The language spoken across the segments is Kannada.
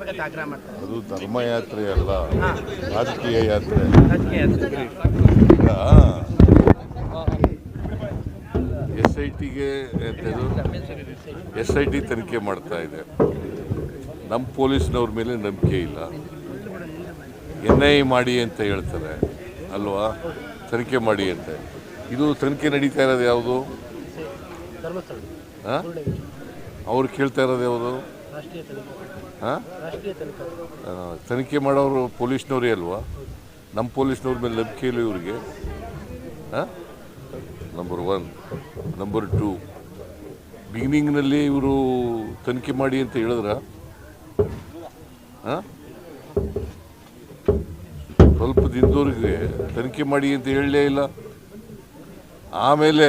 ಆಗ್ಬೇಕಂತ ಆಗ್ರಹ ಮಾಡ್ತಾರೆ. ಅದು ಧರ್ಮಯಾತ್ರೆ ಅಲ್ಲ ರಾಜಕೀಯ ಯಾತ್ರೆ. ರಾಜಕೀಯ ಯಾತ್ರೆ. ಎಸ್ ಐ ಟಿಗೆ ಎಸ್ ಐ ಟಿ ತನಿಖೆ ಮಾಡ್ತಾ ಇದೆ. ನಮ್ಮ ಪೊಲೀಸ್ನವ್ರ ಮೇಲೆ ನಂಬಿಕೆ ಇಲ್ಲ. ಎನ್ ಐ ಮಾಡಿ ಅಂತ ಹೇಳ್ತಾರೆ. ಅಲ್ವಾ? ತನಿಖೆ ಮಾಡಿ ಅಂತ. ಇದು ತನಿಖೆ ನಡೀತಾ ಇರೋದು ಯಾವುದು? ಧರ್ಮಸ್ಥಳ. ಹಾಂ? ಅವ್ರು ಕೇಳ್ತಾ ಇರೋದು ಯಾವುದು? ಹಾಂ? ತನಿಖಾ ಮಾಡೋರು ಪೊಲೀಸ್ನವರೇ ಅಲ್ವಾ? ನಮ್ಮ ಪೊಲೀಸ್ನವ್ರ ಮೇಲೆ ನಂಬಿಕೆ ಇಲ್ಲ ಇವ್ರಿಗೆ. ನಂಬರ್ ಒನ್ ನಂಬರ್ ಟು ಬಿಗಿನಿಂಗ್ನಲ್ಲಿ ಇವರು ತನಿಖೆ ಮಾಡಿ ಅಂತ ಹೇಳಿದ್ರ? ಸ್ವಲ್ಪ ದಿನದವ್ರಿಗೆ ತನಿಖೆ ಮಾಡಿ ಅಂತ ಹೇಳಲೇ ಇಲ್ಲ. ಆಮೇಲೆ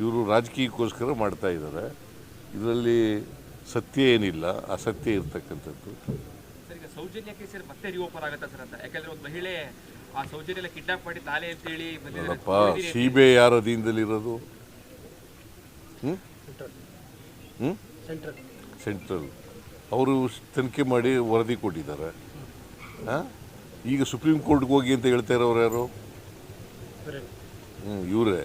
ಇವರು ರಾಜಕೀಯಕ್ಕೋಸ್ಕರ ಮಾಡ್ತಾ ಇದ್ದಾರೆ. ಇದರಲ್ಲಿ ಸತ್ಯ ಏನಿಲ್ಲ ಅಸತ್ಯ ಇರ್ತಕ್ಕಂಥದ್ದು. ಸೌಜನ್ಯ ಕೇಸಲ್ಲಿ ಮತ್ತೆ ರಿಓಪನ್ ಆಗತ್ತಾ ಸರ್ ಅಂತ? ಯಾಕಂದ್ರೆ ಒಂದು ಮಹಿಳೆ ಆ ಸೌಜನ್ಯ ಕಿಡ್ನಾಪ್ ಮಾಡಿ ತಾಲೆ ಅಂತ ಹೇಳಿ ಬಂದಿದ್ದಾರೆ. ನೋಡಪ್ಪ ಸಿ ಬಿ ಐ ಯಾರ ಅಧೀನದಲ್ಲಿರೋದು? ಹ್ಞೂ ಸೆಂಟ್ರಲ್. ಅವರು ತನಿಖೆ ಮಾಡಿ ವರದಿ ಕೊಟ್ಟಿದ್ದಾರೆ. ಹಾಂ? ಈಗ ಸುಪ್ರೀಂ ಕೋರ್ಟ್ಗೆ ಹೋಗಿ ಅಂತ ಹೇಳ್ತಾ ಇರೋರು ಯಾರು? ಹ್ಞೂ ಇವರೇ.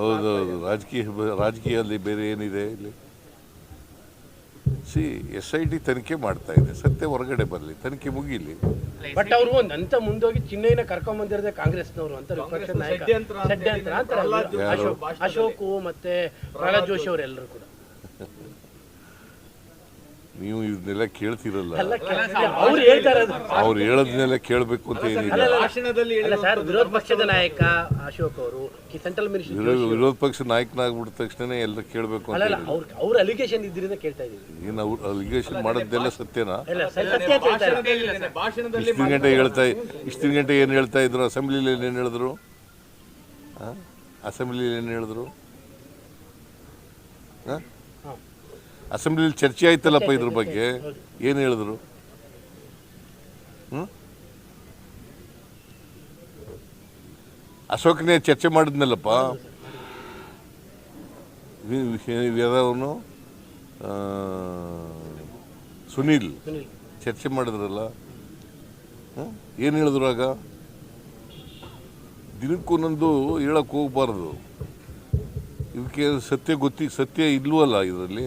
ಹೌದೌದು ರಾಜಕೀಯ ರಾಜಕೀಯದಲ್ಲಿ ಬೇರೆ ಏನಿದೆ ಇಲ್ಲಿ? ಸಿ ಎಸ್ ಐ ಟಿ ತನಿಖೆ ಮಾಡ್ತಾ ಇದೆ. ಸತ್ಯ ಹೊರಗಡೆ ಬರಲಿ. ತನಿಖೆ ಮುಗಿಲಿ. ಬಟ್ ಅವರು ಒಂದ್ ಅಂತ ಮುಂದೋಗಿ ಚಿನ್ನೈನ ಕರ್ಕೊಂಡ್ ಬಂದಿರದೆ ಕಾಂಗ್ರೆಸ್ನವರು ಅಂತ ವಿಪಕ್ಷ ನಾಯಕ. ಅಶೋಕ್ ಮತ್ತೆ ಪ್ರಹ್ಲಾದ್ ಜೋಶಿ ಅವರೆಲ್ಲರೂ ಕೂಡ. ನೀವು ಇದನ್ನೆಲ್ಲ ಕೇಳ್ತಿರಲ್ಲ. ಅವ್ರು ಹೇಳ್ತಾರೆ ಇರೋದು ಅವ್ರು ಹೇಳೋದನ್ನೆಲ್ಲ ಕೇಳಬೇಕು ಅಂತ ಏನಿಲ್ಲ. ಭಾಷಣದಲ್ಲಿ ಅಲ್ಲ ಸರ್ ವಿರೋಧ ಪಕ್ಷದ ನಾಯಕ ಅಶೋಕ್ ಅವರು ಸೆಂಟ್ರಲ್ ಮಿನಿಸ್ಟರ್ ವಿರೋಧ ವಿರೋಧ ಪಕ್ಷ ನಾಯಕನಾಗ್ಬಿಟ್ಟ ತಕ್ಷಣ ಎಲ್ಲ ಕೇಳಬೇಕು ಅಂತ ಅಲ್ಲ ಏನಿಲ್ಲ ಅವ್ರ ಅವ್ರ ಅಲಿಗೇಷನ್ ಇದ್ರಿಂದ ಕೇಳ್ತಾ ಇದ್ದೀವಿ. ಏನು ಅವ್ರು ಅಲಿಗೇಷನ್ ಮಾಡೋದೆಲ್ಲ ಸತ್ಯನಾ? ಇಲ್ಲ ಸತ್ಯ ಅಂತ ಹೇಳ್ತಾ ಇಲ್ಲ. ಭಾಷಣದಲ್ಲಿ ಭಾಷಣದಲ್ಲಿ ಇಷ್ಟಿನ ಗಂಟೆ ಹೇಳ್ತಾ ಇಷ್ಟಿನ ಗಂಟೆ ಏನು ಹೇಳ್ತಾ ಇದ್ರು? ಅಸೆಂಬ್ಲಿಲಿ ಏನು ಹೇಳಿದ್ರು? ಅಸೆಂಬ್ಲಿಲಿ ಏನು ಹೇಳಿದ್ರು? ಅಸೆಂಬ್ಲಿಲಿ ಚರ್ಚೆ ಆಯ್ತಲ್ಲಪ್ಪ ಇದ್ರ ಬಗ್ಗೆ? ಏನು ಹೇಳಿದ್ರು? ಹ್ಞೂ ಅಶೋಕನೇ ಚರ್ಚೆ ಮಾಡಿದ್ನಲ್ಲಪ್ಪ? ಅವನು ಸುನೀಲ್. ಸುನಿಲ್. ಚರ್ಚೆ ಮಾಡಿದ್ರಲ್ಲ? ಏನು ಹೇಳಿದ್ರು ಆಗ? ದಿನಕ್ಕೊಂದೊಂದು ಹೇಳಕ್ ಹೋಗ್ಬಾರ್ದು. ಇದಕ್ಕೆ ಸತ್ಯ ಗೊತ್ತಿ ಸತ್ಯ ಇಲ್ವಲ್ಲ ಇದರಲ್ಲಿ?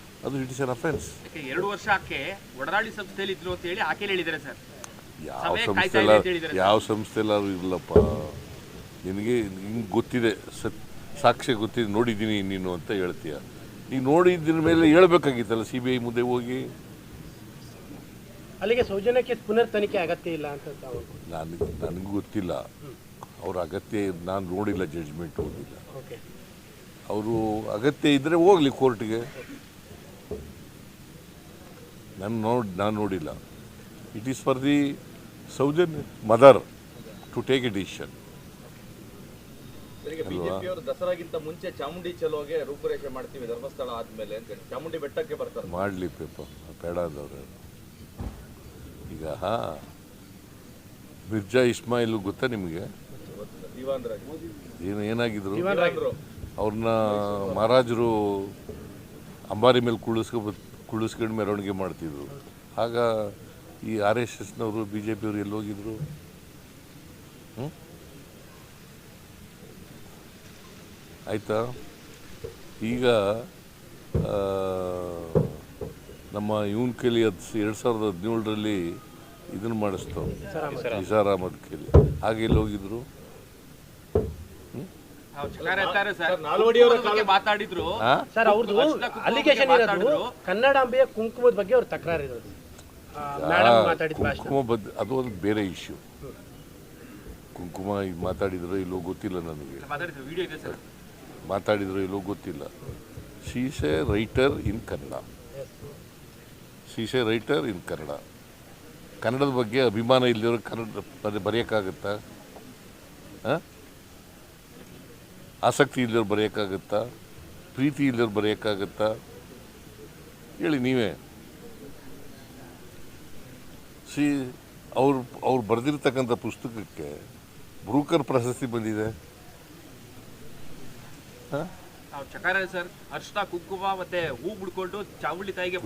ಅದು ಅನ್ ಅಫೆನ್ಸ್ ಎರಡು ವರ್ಷ ಆಕೆ ಒಡನಾಡಿ ಸಂಸ್ಥೆಯಲ್ಲಿ ಇದ್ರು ಅಂತ ಹೇಳಿ ಆಕೆ ಹೇಳಿದ್ದಾರೆ ಸರ್. ಯಾವ ಸಂಸ್ಥೆ ಯಾವ ಸಂಸ್ಥೆಲ್ಲಾದ್ರೂ ಇರಲಪ್ಪ. ನಿನಗೆ ನಿಂಗೆ ಗೊತ್ತಿದೆ ಸತ್ ಸಾಕ್ಷಿ ಗೊತ್ತಿದೆ ನೋಡಿದ್ದೀನಿ ನೀನು ಅಂತ ಹೇಳ್ತೀಯ. ಈಗ ನೋಡಿದ್ದಿನ ಮೇಲೆ ಹೇಳ್ಬೇಕಾಗಿತ್ತಲ್ಲ ಸಿ ಬಿ ಐ ಮುಂದೆ ಹೋಗಿ? ಅಲ್ಲಿಗೆ ಸೌಜನ್ಯಕ್ಕೆ ಪುನರ್ ತನಿಖೆ ಅಗತ್ಯ ಇಲ್ಲ ಅಂತ ನನಗೆ ನನಗೂ ಗೊತ್ತಿಲ್ಲ. ಅವ್ರ ಅಗತ್ಯ ನಾನು ನೋಡಿಲ್ಲ ಜಡ್ಜ್ಮೆಂಟ್ ಓದಿಲ್ಲ. ಓಕೆ ಅವರು ಅಗತ್ಯ ಇದ್ದರೆ ಹೋಗಲಿ ಕೋರ್ಟ್ಗೆ ನಾನು ನೋಡಿ ನಾನು ನೋಡಿಲ್ಲ. It is for the Soujan mother to take a decision ದಸರಾಗಿಂತ ಮುಂಚೆ ಚಾಮುಂಡಿ ಚಲೋಗೆ ರೂಪುರೇಷೆ ಮಾಡ್ತೀವಿ ಧರ್ಮಸ್ಥಳ ಆದ್ಮೇಲೆ ಅಂತ ಹೇಳಿ. ಚಾಮುಂಡಿ ಬೆಟ್ಟಕ್ಕೆ ಬರ್ತಾರೆ. ಮಾಡಲಿ ಪೇಪ ಬೇಡ ಅಂದವ್ರೆ ಈಗ ಮಿರ್ಜಾ ಇಸ್ಮಾಯಿಲ್ ಗೊತ್ತಾ ನಿಮಗೆ? ಏನು ಏನಾಗಿದ್ರು? ಅವ್ರನ್ನ ಮಹಾರಾಜರು ಅಂಬಾರಿ ಮೇಲೆ ಕುಳಿಸ್ಕೊ ಕುಳಿಸ್ಕೊಂಡು ಮೆರವಣಿಗೆ ಮಾಡ್ತಿದ್ರು. ಆಗ ಈ ಆರ್ ಎಸ್ ಎಸ್ನವರು ಬಿ ಜೆ ಪಿಯವರು ಎಲ್ಲಿ ಹೋಗಿದ್ರು ಆಯಿತಾ? ಆಯ್ತಾ ಈಗ ನಮ್ಮ ಇವನ್ ಕೈಲಿ ಹತ್ತು ಎರಡು ಸಾವಿರದ ಹದಿನೇಳರಲ್ಲಿ ಇದನ್ನು ಮಾಡಿಸ್ತಾವ ನಿಸಾರ್ ಅಹಮದ್ ಕೈಲಿ. ಹಾಗೆ ಎಲ್ಲಿ ಹೋಗಿದ್ರು ನಾವು ಚಕಾರ ಅಂತಾರೆ ಸರ್ ಸರ್, ನಾಲ್ವಡಿಯವರ ಕುಂಕುಮದ ಬಗ್ಗೆ ಮಾತಾಡಿದ್ರು? ಸರ್ ಅವ್ರದ್ದು ಅಲಿಗೇಷನ್ ಇರೋದು. ಕನ್ನಡಾಂಬೆಯ ಕುಂಕುಮದ ಬಗ್ಗೆ ಅವ್ರ ತಕರಾರು ಇರೋದು. ಅದು ಒಂದು ಬೇರೆ ಇಶ್ಯೂ ಕುಂಕುಮ ಈಗ ಮಾತಾಡಿದ್ರು ಇಲ್ಲೋ ಗೊತ್ತಿಲ್ಲ ನನಗೆ. ಮಾತಾಡಿದ್ರು. ವಿಡಿಯೋ ಇದೆ ಸರ್. ಮಾತಾಡಿದ್ರು ಇಲ್ಲೋ ಗೊತ್ತಿಲ್ಲ. She's a writer in Kannada she's a writer in Kannada ಕನ್ನಡದ ಬಗ್ಗೆ ಅಭಿಮಾನ ಇಲ್ಲಿರೋ ಕನ್ನಡ ಬರೆ- ಬರೆಯೋಕ್ಕಾಗತ್ತಾ? ಆ? ಆಸಕ್ತಿ ಇಲ್ಲದವ್ರು ಬರೆಯೋಕ್ಕಾಗತ್ತಾ? ಪ್ರೀತಿ ಇಲ್ದಿರ ಬರೆಯೋಕ್ಕಾಗತ್ತಾ? ಹೇಳಿ ನೀವೇ. ಸಿ ಅವ್ರು ಅವ್ರು ಬರೆದಿರ್ತಕ್ಕಂಥ ಪುಸ್ತಕಕ್ಕೆ ಬ್ರೂಕರ್ ಪ್ರಶಸ್ತಿ ಬಂದಿದೆ. ಹಾಂ? ನಾವು ಚಕಾರ ಸರ್ ಅರ್ಶಿನ ಕುಂಕುಮ ಮತ್ತೆ ಹೂ ಬಿಡ್ಕೊಂಡು ಚಾವುಳ್ಳಿ ತಾಯಿಗೆ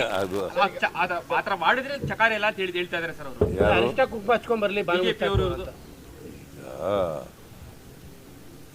ಅದು. ಅದ- ಮಾಡಿದ್ರೆ ಚಕಾರ ಎಲ್ಲ ಅಂತ ಹೇಳಿ ಹೇಳ್ತಾ ಇದಾರೆ ಸರ್ ಅವರು. ಅರಿಷ್ಟ ಕುಂಕುಮ ಹಚ್ಕೊಂಡ್ ಬರ್ಲಿ ಬಿಜೆಪಿ ಅವರು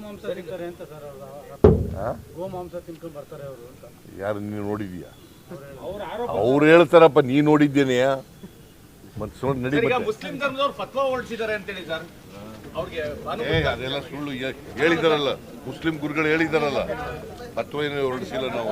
ಸರ್ ಹಾಂ ಗೋಮಾಂಸ ತಿನ್ಕೊಂಡು ಬರ್ತಾರೆ ಅವರು ಅಂತ ಯಾರು ನೀನು ನೋಡಿದ್ಯಾ ಅವ್ರ ಹೇಳ್ತಾರಪ್ಪ ನೀ ನೋಡಿದ್ದೇನೆಯ ಮತ್ತೆ ನೋಡಿ. ಮುಸ್ಲಿಂ ಧರ್ಮದವ್ರು ಫತ್ವಾ ಹೊರಡಿಸಿದ್ದಾರೆ ಅಂತೇಳಿ ಸರ್. ಅವ್ರಿಗೆ ಏ ಅದೆಲ್ಲ ಸುಳ್ಳು. ಹೇಳಿದಾರಲ್ಲ ಮುಸ್ಲಿಂ ಗುರುಗಳು ಹೇಳಿದಾರಲ್ಲ ಫತ್ವ ಏನು ಹೊರಡಿಸಿಲ್ಲ ನಾವು.